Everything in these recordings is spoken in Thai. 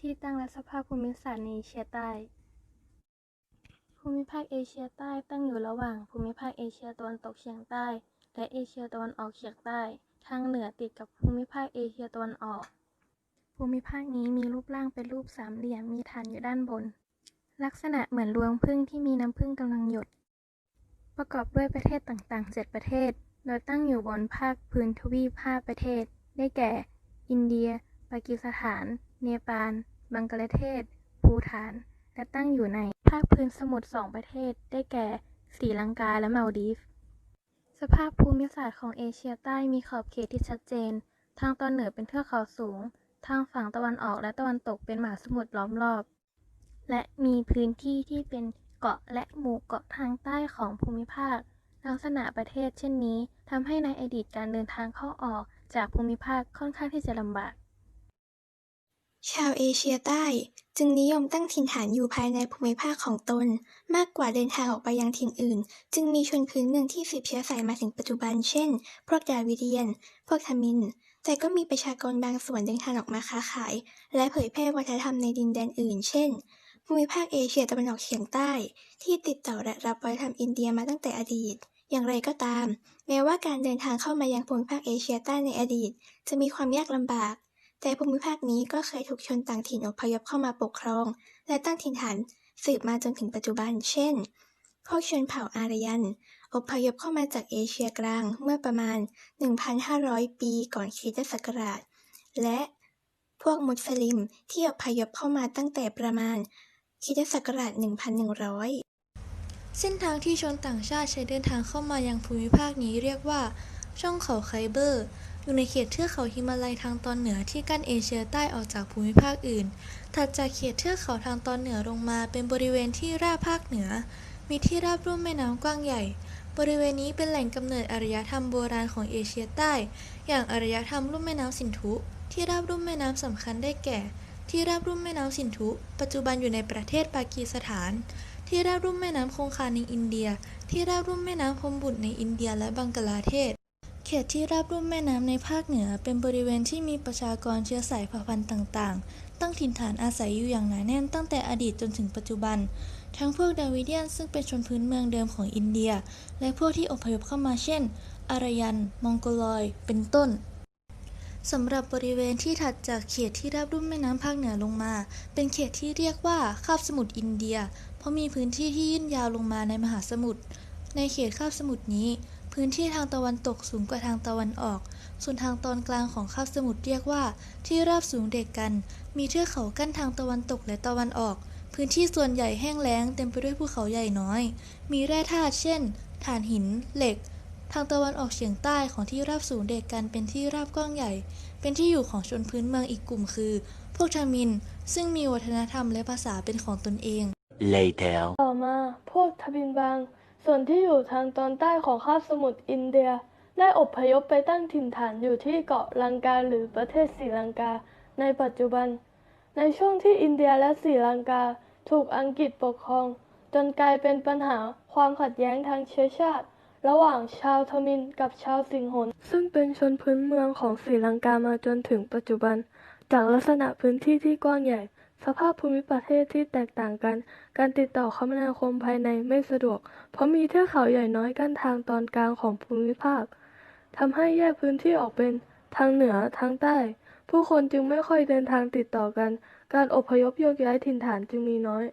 ที่ตั้งและสภาพภูมิศาสตร์ในเอเชียใต้ ภูมิภาคเอเชียใต้ตั้งอยู่ระหว่างภูมิภาคเอเชียตะวันตกเฉียงใต้ และเอเชียตะวันออกเฉียงใต้ ทางเหนือติดกับภูมิภาคเอเชียตะวันออก ภูมิภาคนี้มีรูปร่างเป็นรูปสามเหลี่ยมมีฐานอยู่ด้านบน ลักษณะเหมือนรวงผึ้งที่มีน้ำผึ้งกำลังหยด ประกอบด้วยประเทศต่างๆ 7 ประเทศ โดยตั้งอยู่บนภาคพื้นทวีป5ประเทศ ได้แก่ อินเดีย ปากีสถาน เนปาล บังกลาเทศ ภูฏาน และตั้งอยู่ในภาคพื้นสมุทรสองประเทศ ได้แก่ศรีลังกาและมาลดีฟ สภาพภูมิศาสตร์ของเอเชียใต้มีขอบเขตที่ชัดเจน ทางตอนเหนือเป็นเทือกเขาสูง ทางฝั่งตะวันออกและตะวันตกเป็นมหาสมุทรล้อมรอบ และมีพื้นที่ที่เป็นเกาะและหมู่เกาะทางใต้ของภูมิภาค ลักษณะประเทศเช่นนี้ทำให้ในอดีตการเดินทางเข้าออกจากภูมิภาคค่อนข้างที่จะลำบาก ชาวเอเชียใต้จึงนิยมตั้งถิ่นฐานอยู่ภายในภูมิภาคของตน มากกว่าเดินทางออกไปยังถิ่นอื่น จึงมีชนพื้นเมืองที่สืบเชื้อสายมาถึงปัจจุบัน เช่น พวกดาวิเดียน พวกทามิน แต่ก็มีประชากรบางส่วนเดินทางออกมาค้าขาย และเผยแพร่วัฒนธรรมในดินแดนอื่น เช่น ภูมิภาคเอเชียตะวันออกเฉียงใต้ ที่ติดต่อและรับวัฒนธรรมอินเดียมาตั้งแต่อดีต อย่างไรก็ตาม แม้ว่าการเดินทางเข้ามายังภูมิภาคเอเชียใต้ในอดีต จะมีความยากลำบาก แต่ภูมิภาคนี้ก็เคยถูกชนต่างถิ่นอพยพเข้ามาปกครอง และตั้งถิ่นฐานสืบมาจนถึงปัจจุบัน เช่น พวกชนเผ่าอารยัน อพยพเข้ามาจากเอเชียกลางเมื่อประมาณ 1,500 ปีก่อนคริสตศักราช และพวกมุสลิมที่อพยพเข้ามาตั้งแต่ประมาณคริสตศักราช 1,100 เส้นทางที่ชนต่างชาติใช้เดินทางเข้ามายังภูมิภาคนี้เรียกว่า ช่องเขาไคเบอร์ อยู่ในเขตเทือกเขาฮิมาลัยทางตอนเหนือที่กั้นเอเชียใต้ออกจากภูมิภาคอื่น ถัดจากเขตเทือกเขาทางตอนเหนือลงมาเป็นบริเวณที่ราบภาคเหนือ มีที่ราบรุ่มแม่น้ำกว้างใหญ่ บริเวณนี้เป็นแหล่งกำเนิดอารยธรรมโบราณของเอเชียใต้ อย่างอารยธรรมลุ่มแม่น้ำสินธุ ที่ราบรุ่มแม่น้ำสำคัญได้แก่ ที่ราบรุ่มแม่น้ำสินธุ ปัจจุบันอยู่ในประเทศปากีสถาน ที่ราบรุ่มแม่น้ำคงคาในอินเดีย ที่ราบรุ่มแม่น้ำพมบุตรในอินเดียและบังกลาเทศ เขตที่ราบรุ่มแม่น้ำในภาคเหนือ เป็นบริเวณที่มีประชากรเชื้อสายเผ่าพันธุ์ต่าง ๆ ตั้งถิ่นฐานอาศัยอยู่อย่างหนาแน่นตั้งแต่อดีตจนถึงปัจจุบัน ทั้งพวกดาวิเดียนซึ่งเป็นชนพื้นเมืองเดิมของอินเดีย และพวกที่อพยพเข้ามาเช่น อารยัน มองโกลอย เป็นต้นสำหรับบริเวณที่ถัดจากเขตที่ราบรุ่มแม่น้ำภาคเหนือลงมา เป็นเขตที่เรียกว่าคาบสมุทรอินเดีย เพราะมีพื้นที่ที่ยื่นยาวลงมาในมหาสมุทร ในเขตคาบสมุทรนี้ พื้นที่ทางตะวันตกสูงกว่าทางตะวันออก ส่วนทางตอนกลางของคาบสมุทรเรียกว่า ที่ราบสูงเด็กกัน มีเทือกเขากั้นทางตะวันตกและตะวันออก พื้นที่ส่วนใหญ่แห้งแล้งเต็มไปด้วยภูเขาใหญ่น้อย มีแร่ธาตุเช่น ถ่านหิน เหล็ก ทางตะวันออกเฉียงใต้ของที่ราบสูงเด็กกันเป็นที่ราบกว้างใหญ่ เป็นที่อยู่ของชนพื้นเมืองอีกกลุ่มคือ พวกทามิน ซึ่งมีวัฒนธรรมและภาษาเป็นของตนเอง Later. ต่อมาพวกทบินบาง ส่วนที่อยู่ทางตอนใต้ของคาบสมุทรอินเดีย ได้อพยพไปตั้งถิ่นฐานอยู่ที่เกาะลังกาหรือประเทศศรีลังกา ในปัจจุบัน ในช่วงที่อินเดียและศรีลังกาถูกอังกฤษปกครอง จนกลายเป็นปัญหาความขัดแย้งทางเชื้อชาติ ระหว่างชาวทมินกับชาวสิงหน ซึ่งเป็นชนพื้นเมืองของศรีลังกามาจนถึงปัจจุบัน จากลักษณะพื้นที่ที่กว้างใหญ่ สภาพภูมิประเทศที่แตกต่างกัน การติดต่อคมนาคมภายในไม่สะดวก เพราะมีเทือกเขาใหญ่น้อยกั้นทางตอนกลางของภูมิภาคทำให้แยกพื้นที่ออกเป็นทางเหนือทางใต้ ผู้คนจึงไม่ค่อยเดินทางติดต่อกัน การอพยพโยกย้ายถิ่นฐานจึงมีน้อย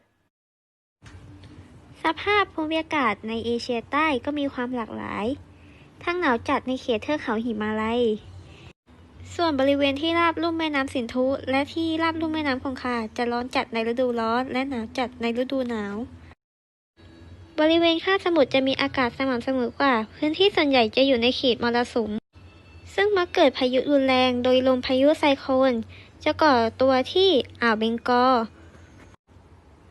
สภาพภูมิอากาศในเอเชียใต้ก็มีความหลากหลาย ทั้งหนาวจัดในเขตเทือกเขาหิมาลัย ส่วนบริเวณที่ราบลุ่มแม่น้ำสินธุ และที่ราบลุ่มแม่น้ำคงคาจะร้อนจัดในฤดูร้อน และหนาวจัดในฤดูหนาว บริเวณคาบสมุทรจะมีอากาศสม่ำเสมอกว่า พื้นที่ส่วนใหญ่จะอยู่ในเขตมรสุม ซึ่งมักเกิดพายุรุนแรง โดยลมพายุไซโคลนจะก่อตัวที่อ่าวเบงกอล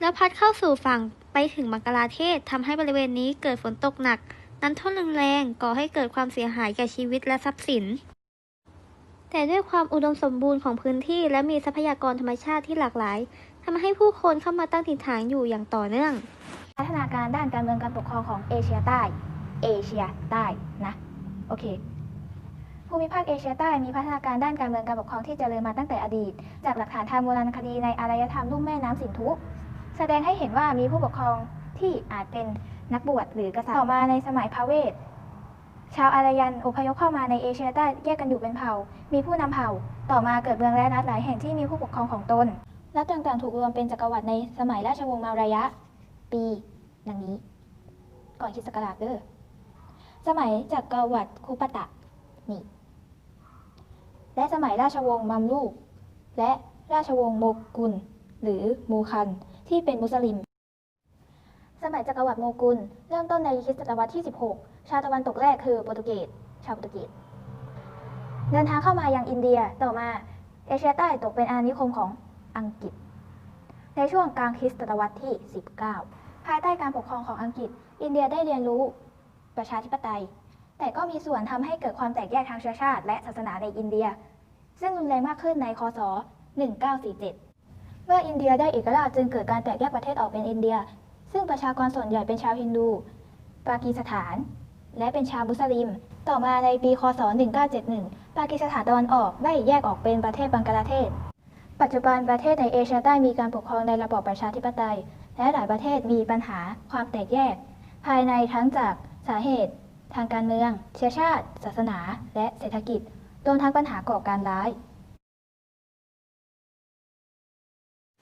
แล้วพัดเข้าสู่ฝั่งไปถึงบังกลาเทศทำให้บริเวณนี้เกิดฝนตกหนัก น้ำท่วมรุนแรงก่อให้เกิดความเสียหายแก่ชีวิตและทรัพย์สิน แต่ด้วยความอุดมสมบูรณ์ของพื้นที่ และมีทรัพยากรธรรมชาติที่หลากหลายทำให้ผู้คนเข้ามาตั้งถิ่นฐานอยู่อย่างต่อเนื่อง พัฒนาการด้านการเมืองการปกครองของเอเชียใต้เอเชียใต้นะโอเคภูมิภาคเอเชียใต้มีพัฒนาการด้านการเมืองการปกครองที่เจริญมาตั้งแต่อดีต จากหลักฐานทางโบราณคดีในอารยธรรมลุ่มแม่น้ำสินธุแสดงให้เห็นว่ามีผู้ปกครองที่อาจเป็นนักบวชหรือกษัตริย์ต่อมาในสมัยพระเวท ชาวอารยันอพยพเข้ามาในเอเชียใต้แยกกันอยู่เป็นเผ่า มีผู้นำเผ่า ต่อมาเกิดเมืองและรัฐหลายแห่งที่มีผู้ปกครองของตน รัฐต่างๆถูกรวมเป็นจักรวรรดิในสมัยราชวงศ์มารายะปี ดังนี้ ก่อนคริสต์ศักราชเด้อสมัยจักรวรรดิคุปตะนี่ และสมัยราชวงศ์มัมลูก และราชวงศ์โมกุล หรือมูคัน ที่เป็นมุสลิม สมัยจักรวรรดิโมกุลเริ่มต้นในคริสตศตวรรษที่ 16 ชาวตะวันตกแรกคือโปรตุเกสชาวโปรตุเกสเดินทางเข้ามายังอินเดียต่อมาเอเชียใต้ตกเป็นอาณานิคมของอังกฤษ ในช่วงกลางคริสตศตวรรษที่ 19 ภายใต้การปกครองของอังกฤษ อินเดียได้เรียนรู้ประชาธิปไตย แต่ก็มีส่วนทำให้เกิดความแตกแยกทางเชื้อชาติ และศาสนาในอินเดีย ซึ่งรุนแรงมากขึ้นในคศ 1947 เมื่ออินเดียได้เอกราชจึงเกิดการแตกแยกประเทศออกเป็นอินเดีย ซึ่งประชากรส่วนใหญ่เป็นชาวฮินดู ปากีสถาน และเป็นชาวมุสลิม ต่อมาในปีคศ 1971 ปากีสถานตะวันออกได้แยกออกเป็นประเทศบังกลาเทศ ปัจจุบันประเทศในเอเชียใต้มีการปกครองในระบอบประชาธิปไตย และหลายประเทศมีปัญหาความแตกแยก ภายในทั้งจากสาเหตุ ทางการเมือง เชื้อชาติ ศาสนา และเศรษฐกิจ รวมทั้งปัญหาก่อการร้าย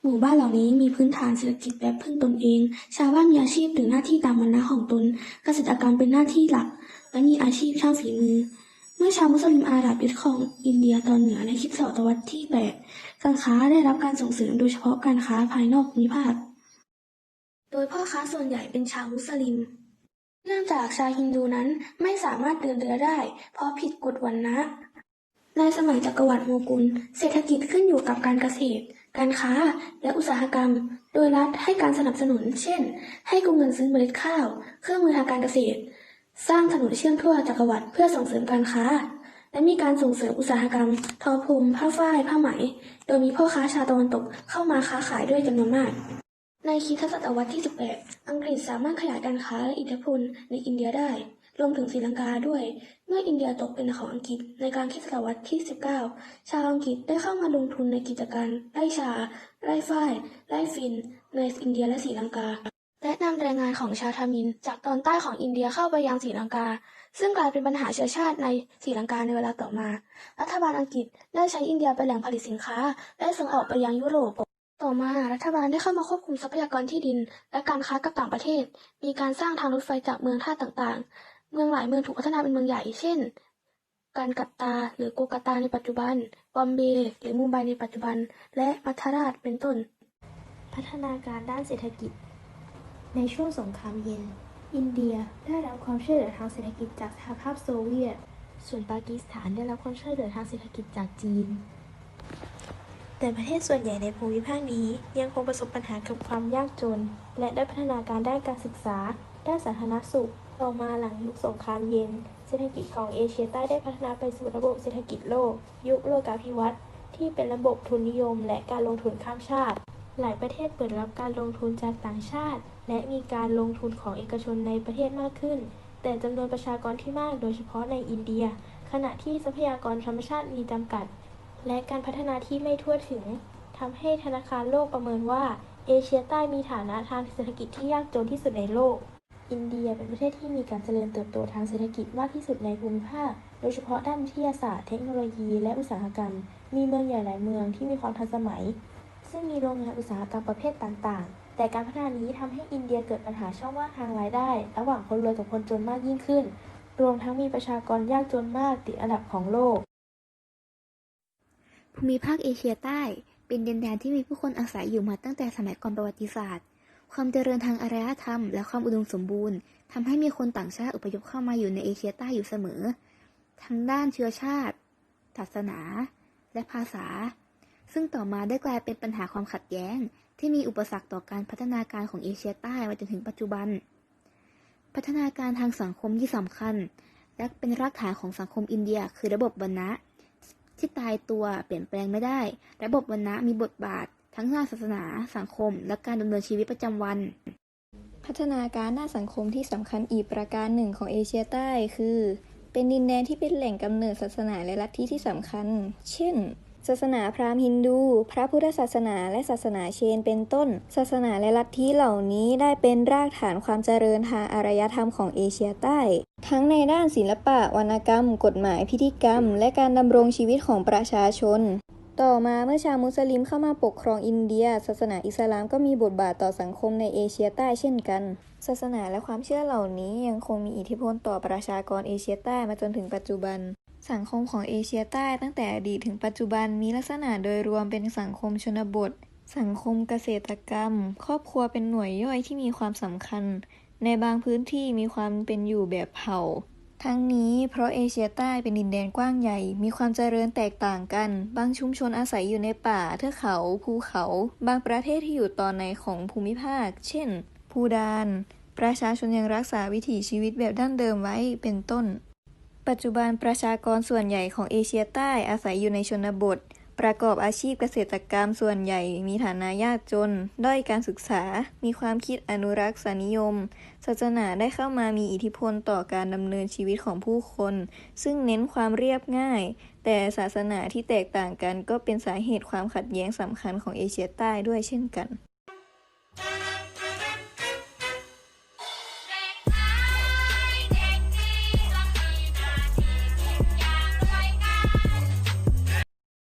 หมู่บ้านเหล่านี้มีพื้นฐานเศรษฐกิจแบบพึ่งตนเอง ชาวบ้านมีอาชีพหรือหน้าที่ตามวรรณะของตน เกษตรกรรมเป็นหน้าที่หลัก และมีอาชีพช่างฝีมือ เมื่อชาวมุสลิมอาหรับยึดครองอินเดียตอนเหนือในคริสตศตวรรษที่8การค้าได้รับการส่งเสริมโดยเฉพาะการค้าภายนอกภูมิภาค โดยพ่อค้าส่วนใหญ่เป็นชาวมุสลิม เนื่องจากชาวฮินดูนั้นไม่สามารถเดินเรือได้ เพราะผิดกฎวรรณะในสมัยจักรวรรดิโมกุล เศรษฐกิจขึ้นอยู่กับการเกษตร การค้าและอุตสาหกรรม โดยรัฐให้การสนับสนุน เช่น ให้กู้เงินซื้อเมล็ดข้าว เครื่องมือทางการเกษตร สร้างถนนเชื่อมทั่วจักรวรรดิเพื่อส่งเสริมการค้า และมีการส่งเสริมอุตสาหกรรม ทอพรมผ้าฝ้าย ผ้าไหม โดยมีพ่อค้าชาวตะวันตกเข้ามาค้าขายด้วยจำนวนมาก ในคริสตศตวรรษที่ 18 อังกฤษสามารถขยายการค้าและอิทธิพลในอินเดียได้ รวมถึงศรีลังกาด้วย เมื่ออินเดียตกเป็นของอังกฤษในกลางคริสตศตวรรษที่ 19 ชาวอังกฤษได้เข้ามาลงทุนในกิจการไร่ชา ไร่ฝ้าย ไร่ฟิน ในอินเดียและศรีลังกา และนำแรงงานของชาวทามิน จากตอนใต้ของอินเดียเข้าไปยังศรีลังกา ซึ่งกลายเป็นปัญหาเชื้อชาติในศรีลังกาในเวลาต่อมา รัฐบาลอังกฤษได้ใช้อินเดียเป็นแหล่งผลิตสินค้า และส่งออกไปยังยุโรปต่อมารัฐบาลได้เข้ามาควบคุมทรัพยากรที่ดิน และการค้ากับต่างประเทศ มีการสร้างทางรถไฟจากเมืองท่าต่างๆ เมืองหลายเมืองถูกพัฒนาเป็นเมืองใหญ่ เช่น การกัตตาหรือโกกาตาในปัจจุบัน บอมเบย์หรือมุมไบในปัจจุบัน และมัทราชเป็นต้น พัฒนาการด้านเศรษฐกิจ ในช่วงสงครามเย็น อินเดียได้รับความช่วยเหลือทางเศรษฐกิจจากสหภาพโซเวียต ส่วนปากีสถานได้รับความช่วยเหลือทางเศรษฐกิจจากจีน แต่ประเทศส่วนใหญ่ในภูมิภาคนี้ยังคงประสบปัญหากับความยากจน และได้พัฒนาการด้านการศึกษา ด้านสาธารณสุข ต่อมาหลังยุคสงครามเย็น เศรษฐกิจของเอเชียใต้ได้พัฒนาไปสู่ระบบเศรษฐกิจโลก ยุคโลกาภิวัตน์ที่เป็นระบบทุนนิยม และการลงทุนข้ามชาติ หลายประเทศเปิดรับการลงทุนจากต่างชาติ และมีการลงทุนของเอกชนในประเทศมากขึ้น แต่จำนวนประชากรที่มากโดยเฉพาะในอินเดีย ขณะที่ทรัพยากรธรรมชาติมีจำกัด และการพัฒนาที่ไม่ทั่วถึงทำให้ธนาคารโลกประเมินว่า เอเชียใต้มีฐานะทางเศรษฐกิจที่ยากจนที่สุดในโลก อินเดียเป็นประเทศที่มีการเจริญเติบโตทางเศรษฐกิจมากที่สุดในภูมิภาค โดยเฉพาะด้านวิทยาศาสตร์ เทคโนโลยี และอุตสาหกรรม มีเมืองใหญ่หลายเมืองที่มีความทันสมัย ซึ่งมีโรงงานอุตสาหกรรมประเภทต่างๆ แต่การพัฒนานี้ทำให้อินเดียเกิดปัญหาช่องว่างทางรายได้ ระหว่างคนรวยกับคนจนมากยิ่งขึ้น รวมทั้งมีประชากรยากจนมากติดอันดับของโลก ภูมิภาคเอเชียใต้ เป็นดินแดนที่มีผู้คนอาศัยอยู่มาตั้งแต่สมัยก่อนประวัติศาสตร์ ความเจริญทางอารยธรรม และความอุดมสมบูรณ์ทำให้มีคนต่างชาติอพยพเข้ามาอยู่ในเอเชียใต้อยู่เสมอ ทั้งด้านเชื้อชาติ ศาสนา และภาษา ซึ่งต่อมาได้กลายเป็นปัญหาความขัดแย้ง ที่มีอุปสรรคต่อการพัฒนาการของเอเชียใต้มาจนถึงปัจจุบัน พัฒนาการทางสังคมที่สำคัญ และเป็นรากฐานของสังคมอินเดีย คือระบบวรรณะที่ตายตัวเปลี่ยนแปลงไม่ได้ ระบบวรรณะมีบทบาท ทั้งด้านศาสนา สังคม และการดำเนินชีวิตประจำวัน พัฒนาการด้านสังคมที่สำคัญอีกประการหนึ่งของเอเชียใต้คือ เป็นดินแดนที่เป็นแหล่งกำเนิดศาสนาและลัทธิที่สำคัญ เช่นศาสนาพราหมณ์ฮินดู พระพุทธศาสนาและศาสนาเชนเป็นต้น ศาสนาและลัทธิเหล่านี้ได้เป็นรากฐานความเจริญทางอารยธรรมของเอเชียใต้ ทั้งในด้านศิลปะ วรรณกรรม กฎหมายพิธีกรรม และการดำรงชีวิตของประชาชน ต่อมาเมื่อชาวมุสลิมเข้ามาปกครองอินเดีย ศาสนาอิสลามก็มีบทบาทต่อสังคมในเอเชียใต้เช่นกัน ศาสนาและความเชื่อเหล่านี้ยังคงมีอิทธิพลต่อประชากรเอเชียใต้มาจนถึงปัจจุบัน สังคมของเอเชียใต้ตั้งแต่อดีตถึงปัจจุบันมีลักษณะโดยรวมเป็นสังคมชนบท สังคมเกษตรกรรม ครอบครัวเป็นหน่วยย่อยที่มีความสำคัญ ในบางพื้นที่มีความเป็นอยู่แบบเผ่า ทั้งนี้เพราะเอเชียใต้เป็นดินแดนกว้างใหญ่ มีความเจริญแตกต่างกัน บางชุมชนอาศัยอยู่ในป่า เทือกเขา ภูเขา บางประเทศที่อยู่ตอนในของภูมิภาค เช่นพูดาน ประชาชนยังรักษาวิถีชีวิตแบบดั้งเดิมไว้ เป็นต้น ปัจจุบันประชากรส่วนใหญ่ของเอเชียใต้อาศัยอยู่ในชนบท ประกอบอาชีพเกษตรกรรมส่วนใหญ่มีฐานะยากจน ด้อยการศึกษา มีความคิดอนุรักษนิยม ศาสนาได้เข้ามามีอิทธิพลต่อการดำเนินชีวิตของผู้คน ซึ่งเน้นความเรียบง่าย แต่ศาสนาที่แตกต่างกันก็เป็นสาเหตุความขัดแย้งสำคัญของเอเชียใต้ด้วยเช่นกัน